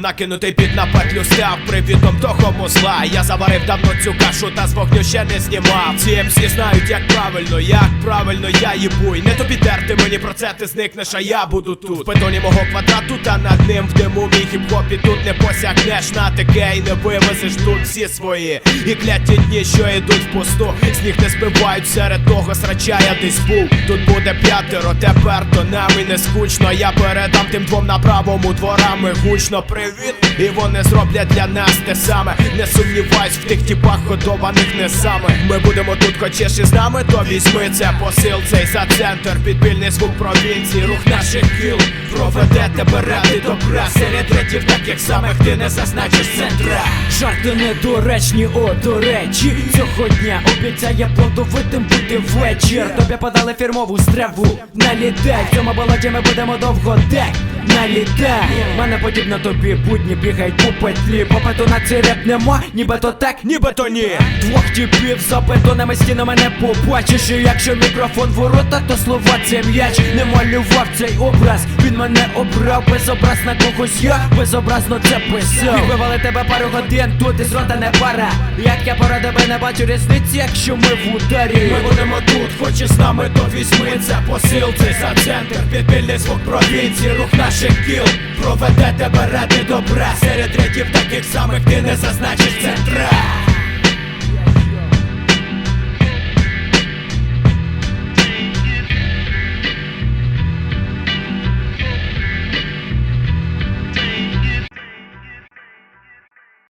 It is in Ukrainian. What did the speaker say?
Накинутий під на петлю став привітом того музла Я заварив давно цю кашу та з вогню ще не знімав. Ці всі знають як правильно, як правильно я їбуй Не тобі терти мені про це ти зникнеш, а я буду тут. В бетоні мого квадрату та над ним в диму мій хіп-хоп І тут не посягнеш на таке і не вивезеш тут всі свої. І кляті дні, що йдуть в пусту. Сніг не збивають серед того срача я десь був. Тут буде п'ятеро, тепер то нам і не скучно. Я передам тим двом на правому дворами гучно привіт І вони зроблять для нас те саме. Не сумнівайся в тих тіпах годованих не саме. Ми будемо тут, хочеш із нами, то візьми це посил цей за центр. Підпільний звук провінції, рух наших кіл. Проведе тебе ради добра. Серед рядів таких самих ти не зазначиш центра. Жарти недоречні, о, до речі, цього дня обіцяє плодовитим бути вечір. Тобі подали фірмову страву. Налітай, в цьому болоті ми будемо довго дек. Налітай, мене подібно тобі будні бігають по петлі. Попиту на цей реп нема, ніби то так, Ніби то ні. Двох тіпів за бетонами стінами не побачиш. І якщо мікрофон ворота, то слова це м'яч. Не малював цей образ, він мене обрав. Безобраз на когось я, безобразно це писав. Відбивали тебе пару годин, тут із рота не пара. Як я пора тебе не бачу різниці, якщо ми в ударі. Ми будемо тут, хоч з нами, то посил цей за центр Підпільний звук провінції, рух наших кіл. Проведе тебе ради добра Серед рядів таких самих ти не зазначиш. Центра